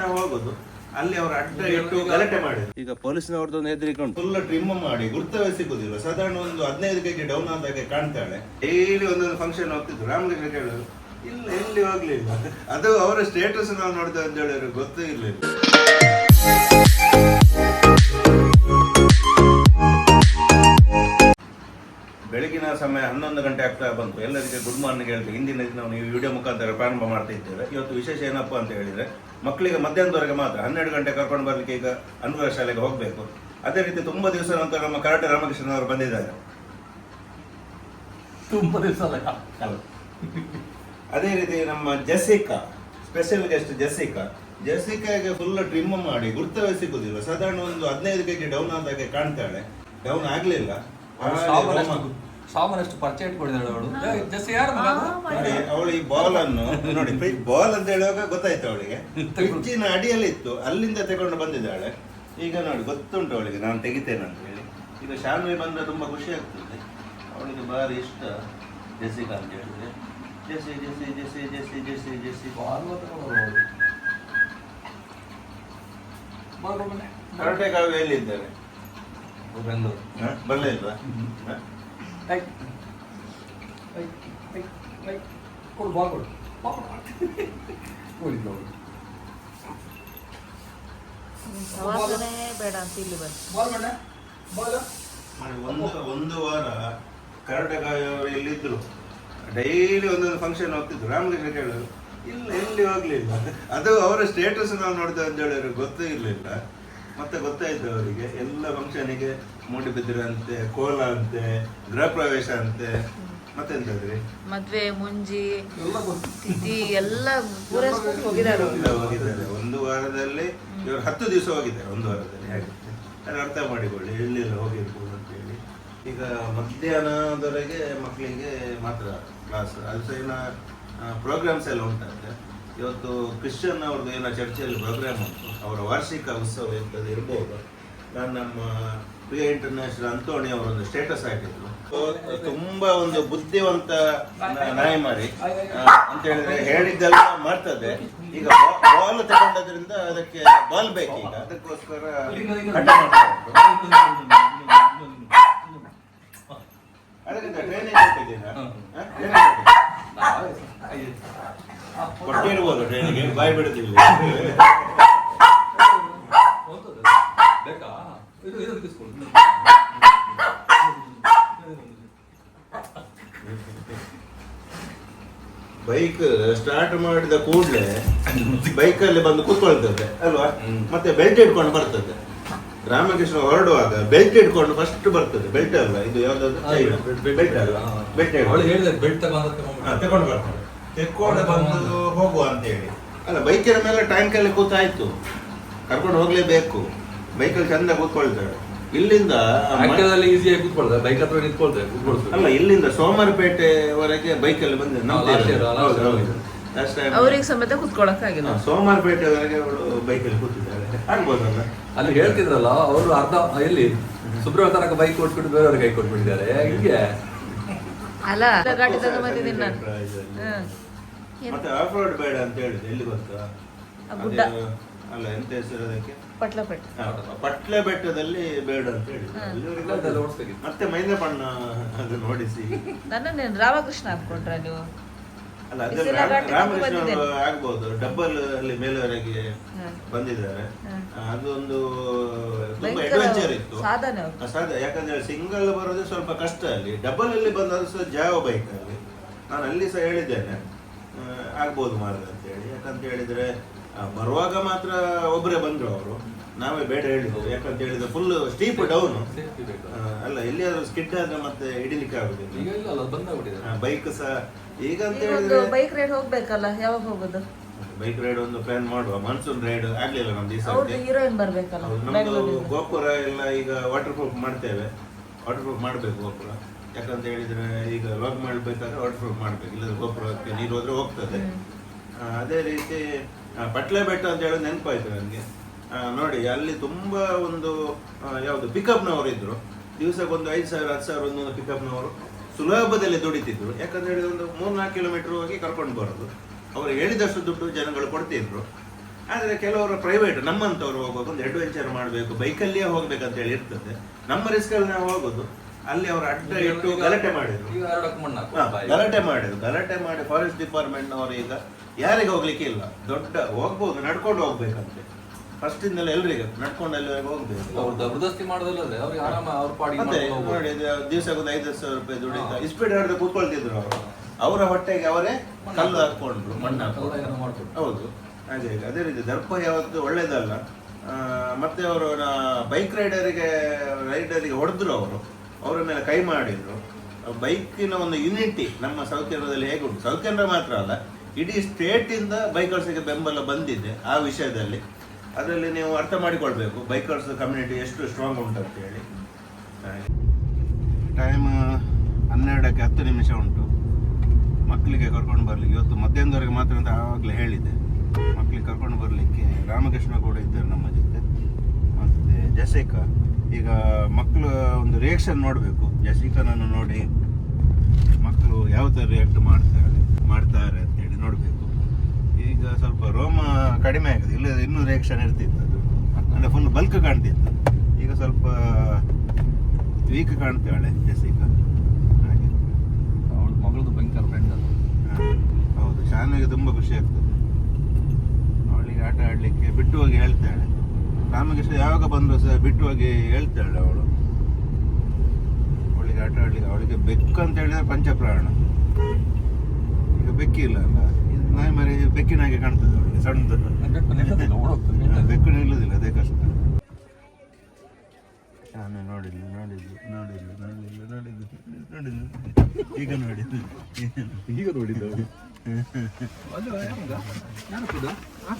ನಾವು ಹೋಗೋದು. ಅಲ್ಲಿ ಅವರು ಅಡ್ಡ ಇಟ್ಟು ಗಲಾಟೆ ಮಾಡಿದ್ರು ಈಗ ಪೊಲೀಸ್ನವ್ರದ್ದು ಹೆದರಿಕೆ ಉಂಟು. ಫುಲ್ ಟ್ರಿಮ್ ಮಾಡಿ. ಗುರ್ತವೇ ಸಿಗುದಿಲ್ಲ. ಸಾಧಾರಣ ಒಂದು ಹದಿನೈದು ಕೆಜಿ ಡೌನ್ ಆದಾಗೆ ಕಾಣ್ತಾಳೆ. ಡೈಲಿ ಒಂದೊಂದು ಫಂಕ್ಷನ್ ಹೋಗ್ತಿದ್ರು ರಾಮಲಿಂಗ ಕೇಳೋರು ಇಲ್ಲ ಎಲ್ಲಿ ಹೋಗ್ಲಿಲ್ಲ? ಅದು ಅವರ ಸ್ಟೇಟಸ್ ನಾವು ನೋಡ್ತೇವೆ ಅಂತ ಹೇಳಿದ್ರು. ಗೊತ್ತೇ ಇರ್ಲಿಲ್ಲ. ಬೆಳಗಿನ ಸಮಯ ಹನ್ನೊಂದು ಗಂಟೆ ಆಗ್ತಾ ಬಂತು. ಎಲ್ಲರಿಗೆ ಗುಡ್ ಮಾರ್ನಿಂಗ್ ಹೇಳ್ತೀವಿ ಹಿಂದಿನ ದಿನ ನಾವು ಈ ವಿಡಿಯೋ ಮುಖಾಂತರ ಪ್ರಾರಂಭ ಮಾಡ್ತಾ ಇದ್ದೇವೆ. ಇವತ್ತು ವಿಶೇಷ ಏನಪ್ಪಾ ಅಂತ ಹೇಳಿದ್ರೆ ಮಕ್ಕಳಿಗೆ ಮಧ್ಯಾಹ್ನದವರೆಗೆ ಮಾತ್ರ ಹನ್ನೆರಡು ಗಂಟೆ ಕರ್ಕೊಂಡು ಬರಲಿಕ್ಕೆ ಈಗ ಅನುಭವ ಶಾಲೆಗೆ ಹೋಗಬೇಕು. ಅದೇ ರೀತಿ ತುಂಬಾ ದಿವಸ ನಂತರ ನಮ್ಮ ಕರಾಟೆ ರಾಮಕೃಷ್ಣ ಅವರು ಬಂದಿದ್ದಾರೆ. ತುಂಬಾ ದಿವಸ ಅದೇ ರೀತಿ ನಮ್ಮ ಜೆಸಿಕಾ ಸ್ಪೆಷಲ್ ಗೆಸ್ಟ್ ಜೆಸಿಕಾ ಜೆಸಿಕಾಗೆ ಫುಲ್ ಟ್ರಿಮ್ ಮಾಡಿ ಗುರ್ತವೇ ಸಿಗುದಿಲ್ಲ. ಸಾಧಾರಣ ಒಂದು ಹದಿನೈದು ಕೆಜಿ ಡೌನ್ ಆದಾಗೆ ಕಾಣ್ತಾಳೆ. ಡೌನ್ ಆಗ್ಲಿಲ್ಲ. ಸಾಮಾನಷ್ಟು ಪರಿಚಯ ಇಟ್ಕೊಂಡಿದ್ದಾಳೆ ಅವಳು. ಜಸ್ಟ್ ಯಾರು ಮಗ? ಅದು? ನೋಡಿ ಅವಳು ಈ ಬಾಲ್ ಅನ್ನು ನೋಡಿ ಬಾಲ್ ಅಂತ ಹೇಳುವಾಗ ಗೊತ್ತಾಯ್ತು ಅವಳಿಗೆ. ಹೆಚ್ಚಿನ ಅಡಿಯಲ್ಲಿ ಇತ್ತು ಅಲ್ಲಿಂದ ತಗೊಂಡು ಬಂದಿದ್ದಾಳೆ. ಈಗ ನೋಡಿ ಗೊತ್ತುಂಟು ಅವಳಿಗೆ ನಾನು ತೆಗಿತೇನೆ ಅಂತ ಹೇಳಿ. ಈಗ ಶಾನ್ವಿ ಬಂದ್ರೆ ತುಂಬಾ ಖುಷಿ ಆಗ್ತದೆ. ಅವಳಿಗೆ ಬಾರಿ ಇಷ್ಟ ಜೆಸಿಕಾ ಅಂತ ಹೇಳಿದ್ರೆ. Jessie Jessie Jessie Jessie Jessie Jessie ball ಅವಳಿಗೆ ಬಾ, ಬಾ, ಬನ್ನಿ. ಕರಾಟೆ ಕಾವ್ಯ ಎಲ್ಲಿದ್ದಾರೆ? ಬೆಂಗಳೂರು? ಬರ್ಲೇ ಇಲ್ವಾ? ಹ? ಕೊಡು ಬಾಲ್ ಕೊಡು ಬಾ. ಕೊಡಿ, ಕೊಡು. ಬೇಡ ಅಂತ ಇಲ್ಲಿ ಬಂದು ಬಾಲ್ ಬೇಡ? ಬಾಲ್? ಮಾಡಿ ಒಂದು ಒಂದು ವಾರ ಕರ್ನಾಟಕ ಎಲ್ಲಿದ್ರು ಇಲ್ಲಿದ್ರು ಡೈಲಿ ಒಂದೊಂದು ಫಂಕ್ಷನ್ ಹೋಗ್ತಿದ್ರು ರಾಮಕೃಷ್ಣ ಕೇಳಿದ್ರು ಇಲ್ಲ ಎಲ್ಲಿ ಹೋಗ್ಲಿಲ್ಲ ಅದು ಅವರ ಸ್ಟೇಟಸ್ ನಾವು ನೋಡ್ತೇವೆ ಅಂತ ಹೇಳಿದ್ರು ಗೊತ್ತೇ ಇರಲಿಲ್ಲ ಮತ್ತೆ ಗೊತ್ತಾಯ್ತು ಅವರಿಗೆ ಎಲ್ಲ ಫಂಕ್ಷನಿಗೆ ಮೂಡಿಬಿದ್ರಂತೆ ಕೋಲ ಅಂತೆ ಗೃಹ ಪ್ರವೇಶ ಅಂತೆ ಮತ್ತೆಂತದ್ರಿ? ಮದ್ವೆ ಮುಂಜಿ ಎಲ್ಲ ಗೊತ್ತು. ತಿಥಿ ಎಲ್ಲ ಪೂರೈಸ್ಕೊಂಡು ಹೋಗಿದ್ದಾರೆ. ಎಲ್ಲ ಹೋಗಿದ್ದಾರೆ. ಒಂದು ವಾರದಲ್ಲಿ ಇವರು ಹತ್ತು ದಿವಸ ಹೋಗಿದ್ದಾರೆ ಒಂದು ವಾರದಲ್ಲಿ. ಹಾಗೆ ಅರ್ಥ ಮಾಡಿಕೊಳ್ಳಿ ಎಲ್ಲಿಲ್ಲ ಹೋಗಿರ್ಬೋದು ಅಂತೇಳಿ. ಈಗ ಮಧ್ಯಾಹ್ನದವರೆಗೆ ಮಕ್ಕಳಿಗೆ ಮಾತ್ರ ಕ್ಲಾಸ್ ಅದು ಸಹ ಏನೋ ಪ್ರೋಗ್ರಾಮ್ಸ್ ಎಲ್ಲ ಉಂಟಂತೆ ಇವತ್ತು ಕ್ರಿಶ್ಚಿಯನ್ ಅವ್ರದ್ದು ಏನೋ ಚರ್ಚೆಯಲ್ಲಿ ಪ್ರೋಗ್ರಾಮ್ ಉಂಟು. ಅವರ ವಾರ್ಷಿಕ ಉತ್ಸವ ಎಂಥದ್ದು ಇರ್ಬೋದು. ನಾನು ನಮ್ಮ ಪ್ರಿಯ ಇಂಟರ್ನ್ಯಾಷನಲ್ ಅಂತೋಣಿ ಅವರೊಂದು ಸ್ಟೇಟಸ್ ಹಾಕಿದ್ರು. ತುಂಬಾ ಒಂದು ಬುದ್ಧಿವಂತ ನಾಯಿಮಾರಿ ನಾಯಿ ಮಾರಿ. ಅಂತ ಹೇಳಿದ್ರೆ ಹೇಳಿದ್ದೆಲ್ಲ ಮಾಡ್ತದೆ ಈಗ ಬಾಲ್ ತಗೊಂಡದ್ರಿಂದ ಅದಕ್ಕೆ ಬಾಲ್ ಬೇಕು ಈಗ ಅದಕ್ಕೋಸ್ಕರ ಅದಕ್ಕೆ ಟ್ರೈನಿಂಗ್ ಕೊಟ್ಟಿದ್ದೀರಾ? ಕೊಟ್ಟಿರ್ಬೋದು ಟ್ರೈನಿಗೆ ಬಾಯ್ ಬಿಡುದಿಲ್ಲ ಹೋಗ್ತದೆ. ಬೇಕಾ ಇದು ಇದನ್ನು ಕಿಸ್ಕೊಳ್ಳಿ. ಬೈಕ್ ಸ್ಟಾರ್ಟ್ ಮಾಡಿದ ಕೂಡಲೇ ಬೈಕಲ್ಲಿ ಬಂದು ಕೂತ್ಕೊಳ್ತದೆ ಅಲ್ವಾ? ಮತ್ತೆ ಬೆಲ್ಟ್ ಇಟ್ಕೊಂಡು ಬರ್ತದೆ. ರಾಮಕೃಷ್ಣ ಹೊರಡುವಾಗ ಬೆಲ್ಟ್ ಇಟ್ಕೊಂಡು ಫಸ್ಟ್ ಬರ್ತದೆ. ಬೆಲ್ಟ್ ಅಲ್ಲ ಇದು ಯಾವ್ದಾದ್ರು ಬೆಲ್ಟ್- ಅಲ್ಲ. ಬೆಲ್ಟ್ ಬೆಲ್ಟ್ ತಗೊಂಡು ಬರ್ತಾರೆ ತೆಕ್ಕೊಂಡು ಬಂದು ಹೋಗುವ ಅಂತ ಹೇಳಿ ಅಲ್ಲ ಬೈಕಿನ ಮೇಲೆ ಟ್ಯಾಂಕ್ ಅಲ್ಲಿ ಕೂತಾಯ್ತು. ಕರ್ಕೊಂಡು ಹೋಗ್ಲೇಬೇಕು. ಬೈಕಲ್ಲಿ ಚಂದ ಕೂತ್ಕೊಳ್ತಾಳೆ. ಇಲ್ಲಿಂದ ಆಕ್ಟಿವಲ್ಲಿ ಈಸಿಯಾಗಿ ಕೂತ್ಕೊಳ್ತಾರೆ ಬೈಕ್ ಹತ್ರ ನಿಂತ್ಕೊಳ್ತಾರೆ ಕೂತ್ಕೊಳ್ತಾರೆ ಅಲ್ಲ ಇಲ್ಲಿಂದ ಸೋಮವಾರಪೇಟೆವರೆಗೆ ಬೈಕಲ್ಲಿ time- ಅವ್ರಿಗೆ ಸಮೇತ ಕುತ್ಕೊಳಕ್ಕಾಗಿಲ್ಲ ಹಾ, ಸೋಮವಾರಪೇಟೆವರೆಗೆ ಅವಳು ಬೈಕಲ್ಲಿ ಕೂತಿದ್ದಾಳೆ ಆಗ್ಬೋದಲ್ಲ? ಅಲ್ಲಿ ಹೇಳ್ತಿದ್ರಲ್ಲ ಅವರು ಅರ್ಧ ಎಲ್ಲಿ? ಸುಬ್ರಹ್ಮಣ್ಯ ತನಕ ಬೈಕ್ ಕೊಟ್ಬಿಟ್ಟು ಬೇರೆಯವ್ರಿಗೆ ಕೈ ಕೊಟ್ಬಿಟ್ಟಿದ್ದಾರೆ. ಹಿಂಗೆ? ಅಲ್ಲ ಗಾಡಿ ತಗೊಂಡ್ ಬಂದಿದ್ದೀನಿ ನಾನು. ಮತ್ತೆ ಆಫ್ ರೋಡ್ ಬೇಡ ಅಂತ ಹೇಳಿದೆ ಎಲ್ಲಿ ಗೊತ್ತಾ? ಆ ಗುಡ್ಡ. ಅಲ್ಲ ಎಂತ ಹೆಸರು ಅದಕ್ಕೆ? ಪಟ್ಲಪೇಟೆ. ಹಾ, ಪಟ್ಲೆ ಬೆಟ್ಟದಲ್ಲಿ ಬೇಡ ಅಂತ ಹೇಳಿ. ಮತ್ತೆ ಮೈದಪಣ್ಣ ಅದು ನೋಡಿಸಿ. ನನ್ನ ರಾಮಕೃಷ್ಣ ಹಾಕೊಂಡ್ರ ನೀವು? ಅಲ್ಲ ಘಾಟಿ ರಾಮಕೃಷ್ಣ ಆಗ್ಬೋದು. ಡಬ್ಬಲ್ ಅಲ್ಲಿ ಮೇಲೆವರೆಗೆ ಬಂದಿದ್ದಾರೆ. ಅದೊಂದು ತುಂಬಾ ಅಡ್ವೆಂಚರ್ ಇತ್ತು. ಸಾಧ್ಯ ಯಾಕಂದ್ರೆ ಸಿಂಗಲ್ ಬರೋದು ಸ್ವಲ್ಪ ಕಷ್ಟ ಅಲ್ಲಿ. ಡಬಲ್ ಅಲ್ಲಿ ಬಂದದ್ದು ಸಹ ಜಾವ ಬೈಕ್ ಅಲ್ಲಿ ನಾನು ಅಲ್ಲಿ ಸಹ ಹೇಳಿದ್ದೇನೆ. ಆ, ಆಗ್ಬೋದು ಮಾರ್ಗ ಅಂತ ಹೇಳಿ. ಯಾಕಂತ ಹೇಳಿದ್ರೆ ಬರುವಾಗ ಮಾತ್ರ ಒಬ್ಬರೇ ಬಂದ್ರು ಅವರು. ನಾವೇ ಬೇಡ ಹೇಳಿದ್ವು ಯಾಕಂತ ಹೇಳಿದ್ರೆ ಫುಲ್ ಸ್ಟೀಪ್ ಡೌನ್. ಅಲ್ಲ ಎಲ್ಲಿಯಾದ್ರೂ ಸ್ಕಿಡ್ ಆದ್ರೆ ಮತ್ತೆ ಹಿಡಿಲಿಕ್ಕೆ ಆಗುದಿಲ್ಲ. ಇಲ್ಲ ಅಲ್ಲ ಬಂದಾಗ್ಬಿಟ್ಟಿದೆ. ಬೈಕ್ ಸಹ ಈಗ ಅಂತ ಹೇಳಿದ್ರೆ ಬೈಕ್ ರೈಡ್ ಹೋಗ್ಬೇಕಲ್ಲ ಯಾವಾಗ ಹೋಗೋದು? ಬೈಕ್ ರೈಡ್ ಒಂದು ಪ್ಲಾನ್ ಮಾಡುವ. ಮಾನ್ಸೂನ್ ರೈಡ್ ಆಗ್ಲಿಲ್ಲ ನಮ್ದು ಈ ಸಲ ಹೀರೋಯಿನ್ ಬರ್ಬೇಕಲ್ಲ ನಮ್ದು ಗೋಪುರ ಎಲ್ಲ ಈಗ ವಾಟರ್ ಪ್ರೂಫ್ ಮಾಡ್ತೇವೆ. ವಾಟರ್ ಪ್ರೂಫ್ ಮಾಡಬೇಕು ಗೋಪುರ. ಯಾಕಂತ ಹೇಳಿದ್ರೆ ಈಗ ಲಾಗ್ ಮಾಡ್ಬೇಕಾದ್ರೆ ವಾಟರ್ ಪ್ರೂಫ್ ಮಾಡಬೇಕು. ಇಲ್ಲದ್ರೆ ಗೋಪುರಕ್ಕೆ ನೀರು ಹೋದ್ರೆ ಹೋಗ್ತದೆ. ಅದೇ ರೀತಿ ಪಟ್ಲೆ ಬೆಟ್ಟ ಅಂತ ಹೇಳಿ ನೆನಪಾಯ್ತು ನನಗೆ. ನೋಡಿ ಅಲ್ಲಿ ತುಂಬಾ ಒಂದು ಯಾವುದು ಪಿಕಪ್ನವರು ಇದ್ರು ದಿವಸಕ್ಕೆ ಒಂದು ಐದು ಸಾವಿರ ಹತ್ತು ಸಾವಿರ ಒಂದೊಂದು ಪಿಕಪ್ನವರು ಸುಲಭದಲ್ಲಿ ದುಡಿತಿದ್ರು. ಯಾಕಂತ ಹೇಳಿದ್ರೆ ಒಂದು ಮೂರ್ನಾಲ್ಕು ಕಿಲೋಮೀಟರ್ ಹೋಗಿ ಕರ್ಕೊಂಡು ಬರೋದು. ಅವರು ಹೇಳಿದಷ್ಟು ದುಡ್ಡು ಜನಗಳು ಕೊಡ್ತಿದ್ರು. ಆದರೆ ಕೆಲವರು ಪ್ರೈವೇಟ್ ನಮ್ಮಂಥವ್ರು ಹೋಗುವಾಗ ಒಂದು ಅಡ್ವೆಂಚರ್ ಮಾಡಬೇಕು ಬೈಕಲ್ಲಿಯೇ ಹೋಗ್ಬೇಕಂತ ಹೇಳಿ ಇರ್ತದೆ. ನಮ್ಮ ರಿಸ್ಕಲ್ಲಿ ನಾವು ಹೋಗೋದು. ಅಲ್ಲಿ ಅವರು ಅಡ್ಡ ಇಟ್ಟು ಗಲಾಟೆ ಮಾಡಿದ್ರು. ಗಲಾಟೆ ಮಾಡಿದ್ರು. ಗಲಾಟೆ ಮಾಡಿ ಫಾರೆಸ್ಟ್ ಡಿಪಾರ್ಟ್ಮೆಂಟ್ನವರು ಈಗ ಯಾರಿಗೆ ಹೋಗ್ಲಿಕ್ಕೆ ಇಲ್ಲ. ದೊಡ್ಡ ಹೋಗ್ಬೋದು ನಡ್ಕೊಂಡು ಹೋಗ್ಬೇಕಂತೆ. ಫಸ್ಟ್ ಇಂದಲೇ ಎಲ್ರಿಗೆ ನಡ್ಕೊಂಡು ಅಲ್ಲಿವರೆಗೆ ಹೋಗ್ಬೇಕು. ಅವ್ರು ಜಬರ್ದಸ್ತಿ ಮಾಡೋದಲ್ಲದೆ ಅವ್ರಿಗೆ ಆರಾಮ ಅವ್ರ ಪಾಡಿಗೆ ಮತ್ತೆ ಮಾಡ್ಕೊಂಡು ಹೋಗ್ಬೋದು. ನೋಡಿ ದಿವಸಕ್ಕೆ ಒಂದು ಐದು ಸಾವಿರ ರೂಪಾಯಿ ದುಡಿತ ಸ್ಪೀಡ್ ಇಸ್ಪೀಡ್ ಹಿಡಿದು ಕೂತ್ಕೊಳ್ತಿದ್ರು ಅವರು. ಅವರ ಹೊಟ್ಟೆಗೆ ಅವರೇ ಕಲ್ಲು ಹಾಕೊಂಡ್ರು ಮಣ್ಣು ಹಾಕೊಂಡ್ರು ಏನೋ. ಹೌದು. ಹಾಗೆ ಅದೇ ರೀತಿ ದರ್ಪ ಯಾವತ್ತು ಒಳ್ಳೇದಲ್ಲ. ಆ, ಮತ್ತೆ ಅವರು ಬೈಕ್ ರೈಡರಿಗೆ ರೈಡರಿಗೆ ಹೊಡೆದ್ರು ಅವರು. ಅವರ ಮೇಲೆ ಕೈ ಮಾಡಿದ್ರು. ಬೈಕಿನ ಒಂದು ಯುನಿಟಿ ನಮ್ಮ ಸೌತ್ ಕೇಂದ್ರದಲ್ಲಿ ಹೇಗೆ ಉಂಟು ಸೌತ್ ಕೇಂದ್ರ ಮಾತ್ರ ಅಲ್ಲ. ಇಡೀ ಸ್ಟೇಟಿಂದ ಬೈಕರ್ಸ್ಗೆ ಬೆಂಬಲ ಬಂದಿದೆ ಆ ವಿಷಯದಲ್ಲಿ. ಅದರಲ್ಲಿ ನೀವು ಅರ್ಥ ಮಾಡಿಕೊಳ್ಬೇಕು ಬೈಕರ್ಸ್ ಕಮ್ಯುನಿಟಿ ಎಷ್ಟು ಸ್ಟ್ರಾಂಗ್ ಉಂಟು ಅಂತ ಹೇಳಿ. ಟೈಮ್ ಹನ್ನೆರಡಕ್ಕೆ ಹತ್ತು ನಿಮಿಷ ಉಂಟು. ಮಕ್ಕಳಿಗೆ ಕರ್ಕೊಂಡು ಬರಲಿಕ್ಕೆ ಇವತ್ತು ಮಧ್ಯಾಹ್ನದವರೆಗೆ ಮಾತ್ರ ಅಂತ ಆವಾಗಲೇ ಹೇಳಿದೆ. ಮಕ್ಕಳಿಗೆ ಕರ್ಕೊಂಡು ಬರಲಿಕ್ಕೆ ರಾಮಕೃಷ್ಣ ಕೂಡ ಇದ್ದಾರೆ ನಮ್ಮ ಜೊತೆ. ಮತ್ತು ಜಸಿಕಾ ಈಗ ಮಕ್ಕಳು ಒಂದು ರಿಯಾಕ್ಷನ್ ನೋಡಬೇಕು. ಜಸಿಕಾನನ್ನು ನೋಡಿ ಮಕ್ಕಳು ಯಾವ ಥರ ರಿಯಾಕ್ಟ್ ಮಾಡ್ತಾರೆ ಅಂತೇಳಿ ನೋಡಬೇಕು ಈಗ ಸ್ವಲ್ಪ ರೋಮ ಕಡಿಮೆ ಆಗಿದೆ. ಇಲ್ಲ ಇನ್ನೂ ರಿಯಾಕ್ಷನ್ ಇರ್ತಿತ್ತು ಅದು ಅಂದರೆ ಫುಲ್ ಬಲ್ಕ್ ಕಾಣ್ತಿತ್ತು. ಈಗ ಸ್ವಲ್ಪ ವೀಕ್ ಕಾಣ್ತಾಳೆ ಜಸಿಕಾ ಹಾಗೆ. ಅವಳ ಮಗಳದು ಭಯಂಕರ ಫ್ರೆಂಡ್ ಅದು. ಹೌದು. ಶಾನಿಗೆ ತುಂಬ ಖುಷಿ ಆಗ್ತದೆ. ಅವಳಿಗೆ ಆಟ ಆಡಲಿಕ್ಕೆ ಬಿಟ್ಟು ಹೋಗಿ ಹೇಳ್ತಾಳೆ. ರಾಮಕೃಷ್ಣ ಯಾವಾಗ ಬಂದರು ಸಹ ಬಿಟ್ಟು ಹೋಗಿ ಹೇಳ್ತಾಳೆ ಅವಳು. ಅವಳಿಗೆ ಆಟ ಆಡಲಿಕ್ಕೆ ಅವಳಿಗೆ ಬೆಕ್ಕು ಅಂತ ಹೇಳಿದ್ರೆ ಪಂಚಪ್ರಾಣ. ಈಗ ಬೆಕ್ಕಿಲ್ಲ ಅಲ್ಲ? ನಾಯಿ ಮರಿ ಬೆಕ್ಕಿನಾಗೆ ಕಾಣ್ತದೆ ಅವಳಿಗೆ ಸಣ್ಣದು ಬೆಕ್ಕು ನಿಲ್ಲೋದಿಲ್ಲ, ಅದೇ ಕಷ್ಟ ನಾನು ನೋಡಿಲ್ಲ ನೋಡಿದ್ದು ನೋಡಿಲ್ಲ ನೋಡಿಲ್ಲ ನೋಡಿದ್ದು ನೋಡಿಲ್ಲ ಈಗ ನೋಡಿದ್ದು ಈಗ ನೋಡಿದ್ದು ಅವ್ರು. ಅದು ಯಾರ ಮಗ? ಯಾರ ಕೂಡ? ಆ?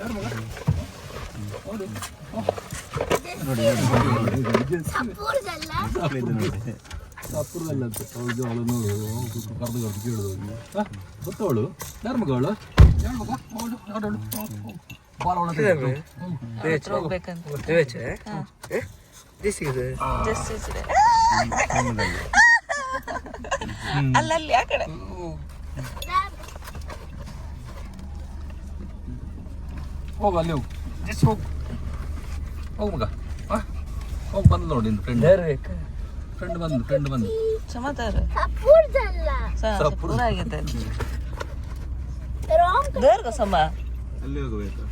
ಯಾರ ಮಗ? ಹೌದು. ಆ. ನೋಡಿ ನೋಡಿ ನೋಡಿ ಅಪುರದಲ್ಲ ಅಂತ ಅವಳು ಅವಳು ನೋಡು ಕರೆದು ಕರೆದು ಕೇಳೋದು ಅವ್ರಿಗೆ. ಆ? ಗೊತ್ತವಳು? ಯಾರ ಮಗ ಅವಳು ಯಾರ ಮಗ ಅವಳು ನೋಡೋಳು ಬಾಲ ಒಳಗೆ ಹತ್ರ ಹೋಗ್ಬೇಕಂತ. Just is- ಅಲ್ಲಲ್ಲಿ ಆ ಕಡೆ. ಹೋಗು ಅಲ್ಲಿ ಹೋಗು. ಜಸ್ಟ್ ಹೋಗು. ಹೋಗು ಮಗ? ಹೋಗು ಬಂದು ನೋಡಿ ನಿನ್ನ ಫ್ರೆಂಡ್ ಫ್ರೆಂಡ್ ಬಂದು ಫ್ರೆಂಡ್ ಬಂದು. ಸಮಾಚಾರ ಸಪೂರ್ದಲ್ಲ ಆಗಿದೆ ಆಗೈತೆ ದೇವ್ರಿಗ ಸಮ. ಅಲ್ಲಿ ಹೋಗಬೇಕಾ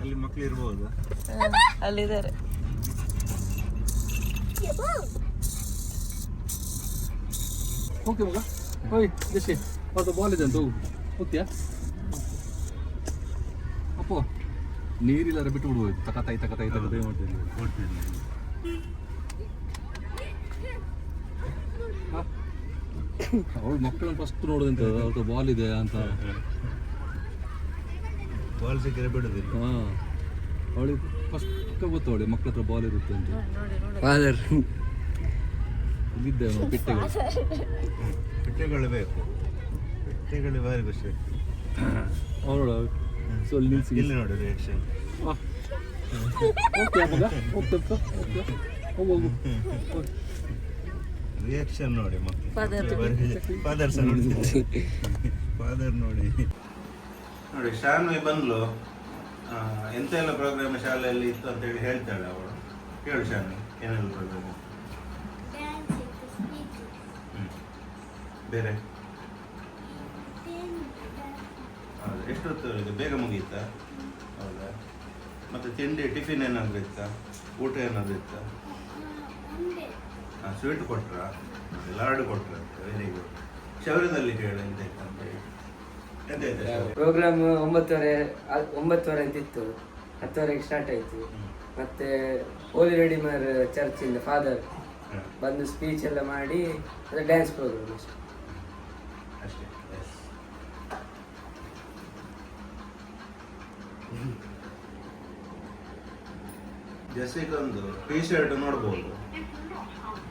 ಅಲ್ಲಿ ಮಕ್ಳು ಇರ್ಬೋದು. ಅಲ್ಲಿದ್ದಾರೆ. ಓಕೆ ಮಗ? ಹೋಯ್ ಜಸ್ಟ್ ಅದು ಬಾಲ್ ಇದೆ ಅಂತ ಹೋಗು. ಹೋಗ್ತೀಯಾ? ಅಪ್ಪು. ನೀರಿಲ್ಲಾರ ಬಿಟ್ಟು ಬಿಡ್ಬೋದು ತಕತಾಯಿ ತಕತಾಯಿ ತಕತಾಯಿ ಮಾಡ್ತೀನಿ ಕೊಡ್ತೀನಿ ಅವಳು ಮಕ್ಕಳನ್ನ ಫಸ್ಟ್ ನೋಡೋದಂತ ಅವ್ರ ಬಾಲ್ ಇದೆ ಅಂತ. ಬಾಲ್ ಸಿಕ್ಕರೆ ಬಿಡುದಿಲ್ಲ. ಹಾಂ. ಅವಳಿಗೆ ಫಸ್ಟ್ ಗೊತ್ತು ಅವಳಿಗೆ ಮಕ್ಕಳ ಹತ್ರ ಬಾಲ್ ಇರುತ್ತೆ ಅಂತ. ಇಲ್ಲಿದ್ದೆ ಅವನು ಪಿಟ್ಟೆಗಳು ಪಿಟ್ಟೆಗಳು ಬೇಕು. ಪಿಟ್ಟೆಗಳು ಭಾರಿ ಖುಷಿ. ಅವಳು ಸೊ ಇಲ್ಲಿ ನೋಡಿ ರಿಯಾಕ್ಷನ್ ಓಕೆ ಮಗ ಹೋಗ್ತಪ್ಪ ಓಕೆ ಹೋಗು ಹೋಗು ಹೋಗು. ರಿಯಾಕ್ಷನ್ ನೋಡಿ ಫಾದರ್ ಸರ್ ನೋಡಿ ಫಾದರ್ ನೋಡಿ. ನೋಡಿ ಶಾನ್ವಿ ಬಂದ್ಲು. ಎಂತ ಎಲ್ಲ ಪ್ರೋಗ್ರಾಮ್ ಶಾಲೆಯಲ್ಲಿ ಇತ್ತು ಅಂತ ಹೇಳಿ ಹೇಳ್ತಾಳೆ ಅವಳು. ಹೇಳು ಶಾನ್ವಿ ಏನೆಲ್ಲ ಪ್ರೋಗ್ರಾಮ್ ಡ್ಯಾನ್ಸ್ ಸ್ಪೀಚ್ ಬೇರೆ? ಎಷ್ಟೊತ್ತು ಇದು ಬೇಗ ಮುಗೀತಾ ಹೌದಾ? ಮತ್ತೆ ತಿಂಡಿ ಟಿಫಿನ್ ಏನಾದರೂ ಇತ್ತಾ? ಊಟ ಏನಾದರೂ ಇತ್ತಾ? ಹಾಂ ಸ್ವೀಟ್ ಕೊಟ್ರಾ? ಲಾಡು ಕೊಟ್ರ ವೆರಿ ಗುಡ್ ಶೌರ್ಯದಲ್ಲಿ ಕೇಳು ಎಂತ ಅಂತ ಹೇಳಿ. ಪ್ರೋಗ್ರಾಮ್ ಒಂಬತ್ತುವರೆ ಒಂಬತ್ತುವರೆ ಅಂತ ಇತ್ತು. ಹತ್ತುವರೆಗೆ ಸ್ಟಾರ್ಟ್ ಆಯಿತು. ಮತ್ತೆ ಹೋಲಿ ರೆಡಿಮರ್ ಚರ್ಚಿಂದ ಫಾದರ್ ಬಂದು ಸ್ಪೀಚ್ ಎಲ್ಲ ಮಾಡಿ ಅದು ಡ್ಯಾನ್ಸ್ ಪ್ರೋಗ್ರಾಮ್ ಅಷ್ಟೇ. ಜೆಸ್ಸಿಗೊಂದು ಟಿ ಶರ್ಟ್ ನೋಡ್ಬೋದು.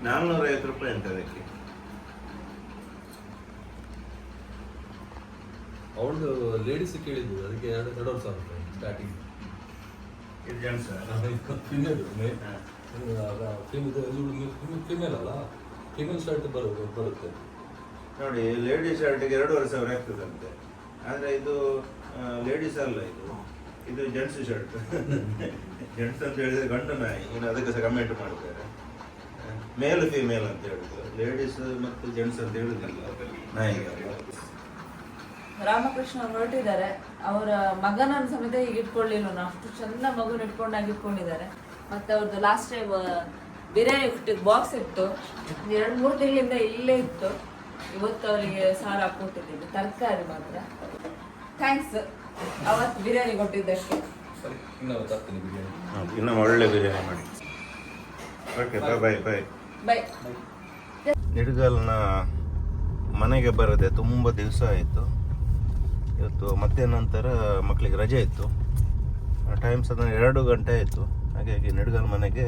ನಾಲ್ನೂರ ಐವತ್ತು ರೂಪಾಯಿ ಅಂತ ಅದಕ್ಕೆ. ಅವಳದು ಲೇಡೀಸ್ ಕೇಳಿದ್ದು ಅದಕ್ಕೆ ಎರಡು ಎರಡೂವರೆ ಸಾವಿರ ರೂಪಾಯಿ ಸ್ಟಾರ್ಟಿಂಗ್ ಇದು ಜೆಂಟ್ಸ್ ಫಿಮೇಲ್ ಫಿಮೇಲ್ ಅಲ್ಲ? ಫಿಮೇಲ್ ಶರ್ಟ್ ಬರುತ್ತೆ ಬರುತ್ತೆ. ನೋಡಿ ಲೇಡೀಸ್ ಶರ್ಟಿಗೆ ಎರಡೂವರೆ ಸಾವಿರ ಆಗ್ತದಂತೆ. ಆದರೆ ಇದು ಲೇಡೀಸ್ ಅಲ್ಲ ಇದು. ಇದು ಜೆಂಟ್ಸ್ ಶರ್ಟ್ ಜೆಂಟ್ಸ್ ಅಂತ ಹೇಳಿದ್ರೆ ಗಂಡು ನಾಯಿ. ಇನ್ನು ಅದಕ್ಕೆ ಸಹ ಕಮೆಂಟ್ ಮಾಡ್ತಾರೆ. ಮೇಲ್ ಫಿಮೇಲ್ ಅಂತ ಹೇಳುದು ಲೇಡೀಸ್ ಮತ್ತು ಜೆಂಟ್ಸ್ ಅಂತ ಹೇಳುದಿಲ್ಲ. ನಾಯಿಗಲ್ಲ. ರಾಮಕೃಷ್ಣ ಅವ್ರು ಹೊರಟಿದ್ದಾರೆ. ಅವರ ಮಗನನ್ನು ಸಮೇತ ಈಗ ಇಟ್ಕೊಳ್ಳಿಲ್ಲ ಅಷ್ಟು ಚಂದ ಮಗುನ ಇಟ್ಕೊಂಡಾಗ ಇಟ್ಕೊಂಡಿದ್ದಾರೆ. ಮತ್ತೆ ಅವ್ರದ್ದು ಲಾಸ್ಟ್ ಟೈಮ್ ಬಿರಿಯಾನಿ ಬಾಕ್ಸ್ ಇತ್ತು. ಎರಡು ಮೂರು ತಿಂಗಳಿಂದ ಇಲ್ಲೇ ಇತ್ತು. ಇವತ್ತು ಅವರಿಗೆ ಸಾರು ಹಾಕೊಟ್ಟಿದ್ದೀವಿ ತರಕಾರಿ ಮಾತ್ರ. ಥ್ಯಾಂಕ್ಸ್ ಅವತ್ತು ಬಿರಿಯಾನಿ ಕೊಟ್ಟಿದ್ದಕ್ಕೆ ಸರಿ ಇನ್ನು ತರ್ತೀನಿ ಬಿರಿಯಾನಿ. ಇನ್ನು ಒಳ್ಳೆ ಬಿರಿಯಾನಿ ಮಾಡಿ. ಓಕೆ ಬಾಯ್ ಬಾಯ್ ಬೈ ನಿಡ್ಗಲ್ನ ಮನೆಗೆ ಬರದೆ ತುಂಬ ದಿವಸ ಆಯಿತು. ಇವತ್ತು ಮತ್ತೆ ನಂತರ ಮಕ್ಕಳಿಗೆ ರಜೆ ಇತ್ತು. ಟೈಮ್ಸ್ ಸಹ ಎರಡು ಗಂಟೆ ಆಯಿತು. ಹಾಗಾಗಿ ನಿಡ್ಗಲ್ ಮನೆಗೆ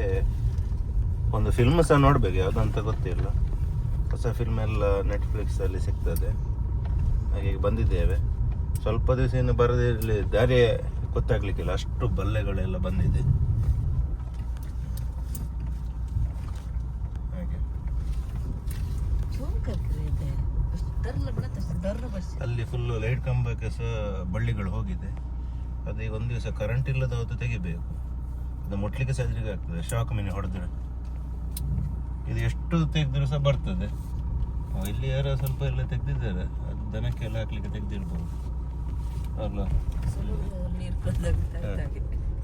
ಒಂದು ಫಿಲ್ಮ್ ಸಹ ನೋಡಬೇಕು ಯಾವುದಂತ ಗೊತ್ತಿಲ್ಲ. ಹೊಸ ಫಿಲ್ಮ್ ಎಲ್ಲ ನೆಟ್ಫ್ಲಿಕ್ಸಲ್ಲಿ ಸಿಗ್ತದೆ. ಹಾಗಾಗಿ ಬಂದಿದ್ದೇವೆ. ಸ್ವಲ್ಪ ದಿವಸ ಇನ್ನು ಬರದೇ ಇರಲಿ ದಾರಿ ಗೊತ್ತಾಗ್ಲಿಕ್ಕಿಲ್ಲ. ಅಷ್ಟು ಬಲ್ಲೆಗಳೆಲ್ಲ ಬಂದಿದೆ. ಅಲ್ಲಿ ಫುಲ್ ಲೈಟ್ ಕಂಬಕ್ಕೆ ಸಹ ಬಳ್ಳಿಗಳು ಹೋಗಿದೆ. ಅದೇ ಒಂದು ದಿವಸ ಕರೆಂಟ್ ಇಲ್ಲದ ಹೊತ್ತು ತೆಗಿಬೇಕು. ಅದು ಮುಟ್ಲಿಕ್ಕೆ ಸಜ್ಜಿಗೆ ಆಗ್ತದೆ. ಶಾಕ್ ಮಿನಿ ಹೊಡೆದ್ರೆ. ಇದು ಎಷ್ಟು ತೆಗೆದ್ರು ಸಹ ಬರ್ತದೆ. ಇಲ್ಲಿ ಯಾರೋ ಸ್ವಲ್ಪ ಎಲ್ಲ ತೆಗೆದಿದ್ದಾರೆ. ಅದು ದನಕ್ಕೆಲ್ಲ ಹಾಕ್ಲಿಕ್ಕೆ ತೆಗ್ದಿರ್ಬೋದು.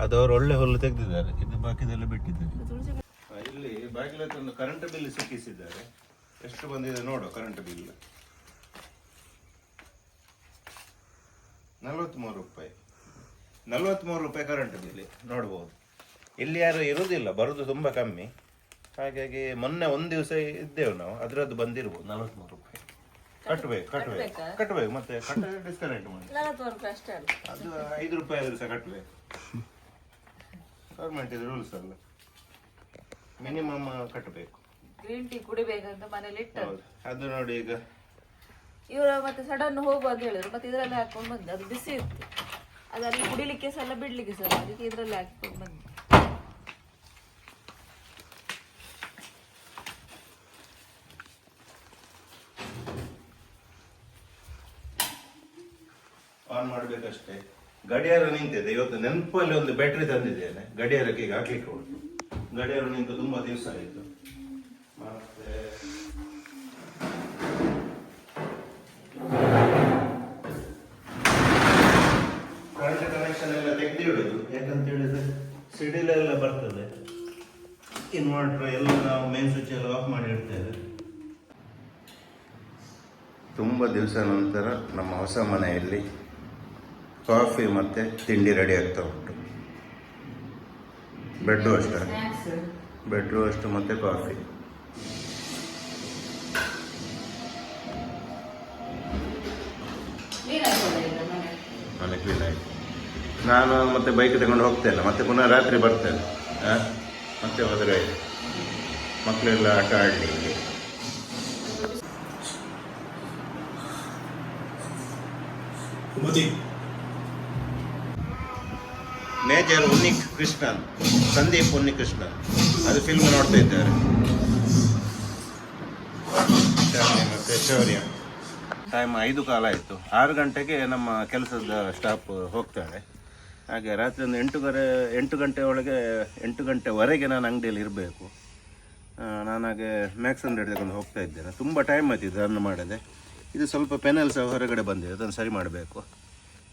ಅದು ಅವ್ರು ಒಳ್ಳೆ ಹುಲ್ಲು ತೆಗೆದಿದ್ದಾರೆ. ಇದು ಬಾಕಿದೆಲ್ಲ ಬಿಟ್ಟಿದ್ದಾರೆ. ಇಲ್ಲಿ ಬಾಗಿಲ ಒಂದು ಕರೆಂಟ್ ಬಿಲ್ ಸಿಕ್ಕಿಸಿದ್ದಾರೆ. ಎಷ್ಟು ಬಂದಿದೆ ನೋಡು ಕರೆಂಟ್ ಬಿಲ್ ನಲ್ವತ್ಮೂರು ರೂಪಾಯಿ. ನಲ್ವತ್ಮೂರು ರೂಪಾಯಿ ಕರೆಂಟ್ ಬಿಲ್ ನೋಡ್ಬೋದು. ಇಲ್ಲಿ ಯಾರು ಇರುವುದಿಲ್ಲ ಬರೋದು ತುಂಬ ಕಮ್ಮಿ. ಹಾಗಾಗಿ ಮೊನ್ನೆ ಒಂದು ದಿವಸ ಇದ್ದೇವೆ ನಾವು. ಅದರದ್ದು ಬಂದಿರ್ಬೋದು ನಲವತ್ಮೂರು ರೂಪಾಯಿ. ಕಟ್ಟಬೇಕು ಕಟ್ಬೇಕು. ಕಟ್ಟಬೇಕು ಮತ್ತೆ ಕಟ್ಟಬೇಕು ಡಿಸ್ಕನೆಕ್ಟ್ ಮಾಡಿ. ಅಷ್ಟೇ ಅಲ್ಲ. ಅದು ಐದು ರೂಪಾಯಿ ಆದ್ರೂ ಸಹ ಕಟ್ಬೇಕು. ಗೌರ್ಮೆಂಟ್ ಇದು ರೂಲ್ಸ್ ಅಲ್ಲ. ಮಿನಿಮಮ್ ಕಟ್ಟಬೇಕು ಗ್ರೀನ್ ಟೀ ಕುಡಿಬೇಕಂತ ಮನೇಲಿ ಇಟ್ಟರು ಹೌದು ಅದು ನೋಡಿ ಈಗ. ಇವರು ಮತ್ತೆ ಸಡನ್ ಹೋಗುವ ಅಂತ ಹೇಳಿದ್ರು. ಮತ್ತೆ ಇದರಲ್ಲಿ ಹಾಕೊಂಡು ಬಂದೆ. ಅದು ಬಿಸಿ ಇತ್ತು. ಅದು ಅಲ್ಲಿ ಕುಡಿಲಿಕ್ಕೆ ಸಹ ಬಿಡ್ಲಿಕ್ಕೆ ಸಹ ಅದಕ್ಕೆ ಇದರಲ್ಲಿ ಹಾಕೊಂಡು ಬಂದೆ. ಆನ್ ಮಾಡಬೇಕಷ್ಟೇ. ಗಡಿಯಾರ ನಿಂತಿದೆ. ಇವತ್ತು ನೆನಪಲ್ಲಿ ಒಂದು ಬ್ಯಾಟ್ರಿ ತಂದಿದ್ದೇನೆ. ಗಡಿಯಾರಕ್ಕೆ ಈಗ ಹಾಕ್ಲಿಕ್ಕೆ ಉಂಟು. ಗಡಿಯಾರ ನಿಂತು ತುಂಬಾ ದಿವಸ ಆಯಿತು. ಮತ್ತೆ ಕರೆಂಟ್ ಕನೆಕ್ಷನ್ ಎಲ್ಲ ತೆಗೆದಿಡುದು. ಯಾಕಂತ ಹೇಳಿದ್ರೆ ಸಿಡಿಲೆಲ್ಲ ಬರ್ತದೆ. ಇನ್ವರ್ಟರ್ ಎಲ್ಲ ನಾವು ಮೇನ್ ಸ್ವಿಚ್ ಎಲ್ಲ ಆಫ್ ಮಾಡಿ ಇಡ್ತೇವೆ. ತುಂಬ ದಿವಸ ನಂತರ ನಮ್ಮ ಹೊಸ ಮನೆಯಲ್ಲಿ ಕಾಫಿ ಮತ್ತು ತಿಂಡಿ ರೆಡಿ ಆಗ್ತಾ ಉಂಟು. ಬೆಡ್ರೂ ಅಷ್ಟೇ. ಬೆಡ್ರೂ ಅಷ್ಟು ಮತ್ತು ಕಾಫಿ. ಮನೆ? ಕ್ಲೀನ್ ಆಯಿತು. ನಾನು ಮತ್ತೆ ಬೈಕ್ ತಗೊಂಡು ಹೋಗ್ತೇನೆ ಮತ್ತೆ ಪುನಃ ರಾತ್ರಿ ಬರ್ತೇನೆ ಹಾಂ ಮತ್ತೆ ಹೋದರೆ ಆಯ್ತು. ಮಕ್ಕಳೆಲ್ಲ ಆಟ ಆಡಲಿಕ್ಕೆ. ಮೇಜರ್ ಉನ್ನಿ ಕೃಷ್ಣನ್ ಸಂದೀಪ್ ಉನ್ನಿ ಕೃಷ್ಣನ್ ಅದು ಫಿಲ್ಮ್ ನೋಡ್ತಾ ಇದ್ದಾರೆ. ಟೈಮ್ ಐದು ಕಾಲ ಆಯಿತು. ಆರು ಗಂಟೆಗೆ ನಮ್ಮ ಕೆಲಸದ ಸ್ಟಾಪ್ ಹೋಗ್ತಾರೆ. ಹಾಗೆ ರಾತ್ರಿ ಒಂದು ಎಂಟು ಗರೆ, ಎಂಟು ಗಂಟೆ ಒಳಗೆ, ಎಂಟು ಗಂಟೆವರೆಗೆ ನಾನು ಅಂಗಡಿಯಲ್ಲಿ ಇರಬೇಕು. ನಾನು ಹಾಗೆ ಮ್ಯಾಕ್ಸ್ ಹಂಡ್ರೆಡ್ ತಗೊಂಡು ಹೋಗ್ತಾ ಇದ್ದೇನೆ. ತುಂಬ ಟೈಮ್ ಆಯ್ತು ರನ್ ಮಾಡಿದೆ. ಇದು ಸ್ವಲ್ಪ ಪೆನಲ್ ಸಹ ಹೊರಗಡೆ ಬಂದಿದೆ. ಅದನ್ನು ಸರಿ ಮಾಡಬೇಕು.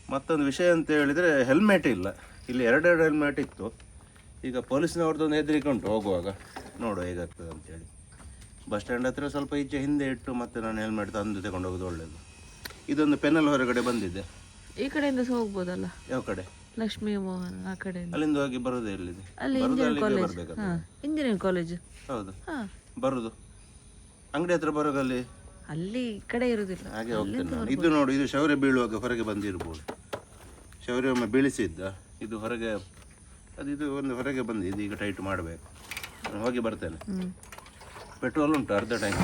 ಮತ್ತೊಂದು ವಿಷಯ ಅಂತ ಹೇಳಿದರೆ ಹೆಲ್ಮೆಟ್ ಇಲ್ಲ. ಇಲ್ಲಿ ಎರಡೆರಡು ಹೆಲ್ಮೆಟ್ ಇತ್ತು. ಈಗ ಪೊಲೀಸ್ನವ್ರದ್ದೊಂದು ಹೆದರಿಕೆ ಉಂಟು ಹೋಗುವಾಗ. ನೋಡುವ ಹೇಗಾಗ್ತದೆ ಅಂತೇಳಿ ಬಸ್ ಸ್ಟ್ಯಾಂಡ್ ಹತ್ತಿರ ಸ್ವಲ್ಪ ಈಚೆ ಹಿಂದೆ ಇಟ್ಟು ಮತ್ತೆ ನಾನು ಹೆಲ್ಮೆಟ್ ತಂದು ತಗೊಂಡು ಹೋಗೋದು ಒಳ್ಳೆಯದು ಇದೊಂದು ಪೆನಲ್ ಹೊರಗಡೆ ಬಂದಿದೆ. ಈ ಕಡೆಯಿಂದ ಸಹ ಹೋಗ್ಬೋದಲ್ಲ? ಯಾವ ಕಡೆ? ಲಕ್ಷ್ಮೀ ಮೋಹನ್ ಆ ಕಡೆ ಅಲ್ಲಿಂದ ಹೋಗಿ ಬರೋದೇ ಎಲ್ಲಿದೆ ಅಲ್ಲಿ ಇಂಜಿನಿಯರಿಂಗ್ ಕಾಲೇಜ್ ಕಾಲೇಜ್ ಹೌದು. ಬರುದು. ಅಂಗಡಿ ಹತ್ರ ಬರೋಗ ಅಲ್ಲಿ? ಅಲ್ಲಿ ಈ ಕಡೆ ಇರುದಿಲ್ಲ. ಹಾಗೆ ಹೋಗ್ತೇನೆ ನಾನು. ಇದು ನೋಡು ಇದು ಶೌರ್ಯ ಬೀಳುವಾಗ ಹೊರಗೆ ಬಂದಿರ್ಬೋದು. ಶೌರ್ಯ ಒಮ್ಮೆ ಬೀಳಿಸಿದ್ದ. ಇದು ಹೊರಗೆ ಅದು ಇದು ಒಂದು ಹೊರಗೆ ಬಂದು ಇದು ಈಗ ಟೈಟ್ ಮಾಡಬೇಕು. ನಾನು ಹೋಗಿ ಬರ್ತೇನೆ. ಪೆಟ್ರೋಲ್ ಉಂಟು ಅರ್ಧ ಟ್ಯಾಂಕ್